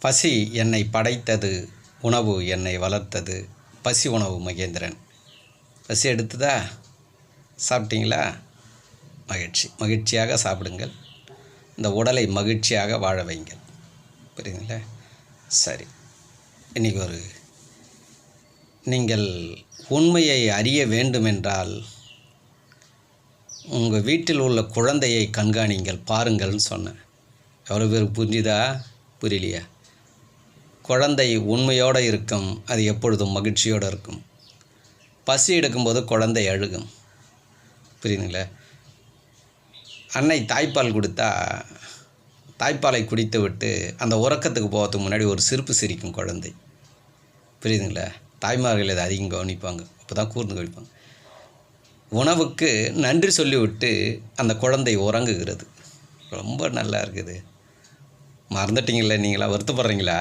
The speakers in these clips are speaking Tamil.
பசி என்னை படைத்தது உணவு என்னை வளர்த்தது. பசி உணவு மகேந்திரன். பசி எடுத்ததா? சாப்பிட்டீங்களா? மகிழ்ச்சி. மகிழ்ச்சியாக சாப்பிடுங்கள். இந்த உடலை மகிழ்ச்சியாக வாழ வைங்கள். புரியுதுங்களா? சரி. இன்றைக்கி ஒரு நீங்கள் உண்மையை அறிய வேண்டுமென்றால் உங்கள் வீட்டில் உள்ள குழந்தையை கண்காணிங்கள் பாருங்கள்னு சொன்னேன். எவ்வளோ பேருக்கு புரிஞ்சுதா? புரியலையா? குழந்தை உண்மையோடு இருக்கும் அது எப்பொழுதும் மகிழ்ச்சியோடு இருக்கும். பசி எடுக்கும்போது குழந்தை அழுகும். புரியுதுங்களா? அன்னை தாய்ப்பால் கொடுத்தா தாய்ப்பாலை குடித்து விட்டு அந்த உறக்கத்துக்கு போகிறதுக்கு முன்னாடி ஒரு சிரிப்பு சிரிக்கும் குழந்தை. புரியுதுங்களா? தாய்மார்கள் இதை அதிகம் கவனிப்பாங்க. அப்போ தான் கூர்ந்து கவனிப்பாங்க. உணவுக்கு நன்றி சொல்லிவிட்டு அந்த குழந்தை உறங்குகிறது. ரொம்ப நல்லா இருக்குது. மறந்துட்டீங்களே நீங்களா வருத்தப்படுறீங்களா?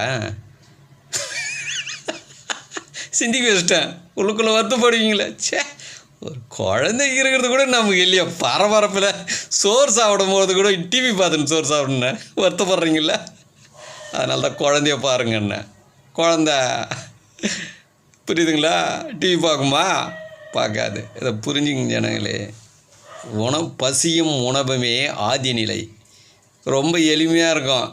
சிந்திக்க வச்சிட்டேன் உள்ளுக்குள்ளே வருத்தப்படுவீங்களே ச்சே ஒரு குழந்தை இருக்கிறது கூட நமக்கு இல்லையா. பரபரப்பில் சோறு சாப்பிடும் போது கூட டிவி பார்த்துன்னு சோறு சாப்பிடுண்ணே வருத்தப்படுறீங்கள அதனால தான் குழந்தைய பாருங்கண்ணே குழந்த புரியுதுங்களா? டிவி பார்க்குமா? பார்க்காது. இதை புரிஞ்சுங்க ஜனங்களே. உணவு பசியும் உணவுமே ஆதி நிலை. ரொம்ப எளிமையாக இருக்கும்.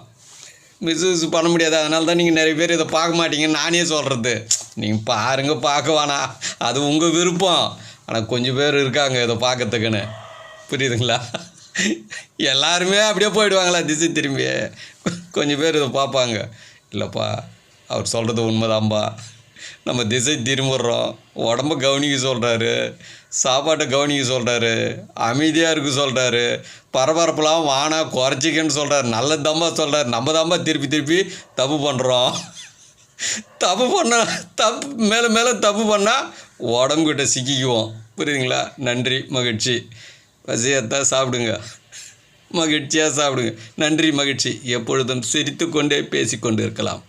மிஸ்யூஸ் பண்ண முடியாது. அதனால தான் நீங்கள் நிறைய பேர் இதை பார்க்க மாட்டீங்க நானே சொல்கிறது நீங்கள் பாருங்க பார்க்க வேணாம் அது உங்கள் விருப்பம். ஆனால் கொஞ்சம் பேர் இருக்காங்க இதை பார்க்கறதுக்குன்னு. புரியுதுங்களா? எல்லாருமே அப்படியே போயிடுவாங்களா திசை திரும்பி கொஞ்சம் பேர் இதை பார்ப்பாங்க. இல்லைப்பா அவர் சொல்கிறது உண்மைதான்பா. நம்ம திசை திரும்பிடுறோம் உடம்ப கவனிக்க சொல்கிறாரு சாப்பாட்டை கவனிக்க சொல்கிறாரு அமைதியாக இருக்க சொல்கிறாரு பரபரப்புலாம் வானா குறைச்சிக்கன்னு சொல்கிறாரு நல்ல தம்பா சொல்கிறாரு நம்ம தாம்பா திருப்பி திருப்பி தப்பு பண்ணுறோம் தப்பு பண்ண தப்பு மேலே மேலே தப்பு பண்ணால் உடம்புக்கிட்ட சிக்கிக்குவோம். புரியுதுங்களா? நன்றி மகிழ்ச்சி. பசியத்தான் சாப்பிடுங்க. மகிழ்ச்சியாக சாப்பிடுங்க. நன்றி மகிழ்ச்சி. எப்பொழுதும் சிரித்து கொண்டே பேசிக்கொண்டு இருக்கலாம்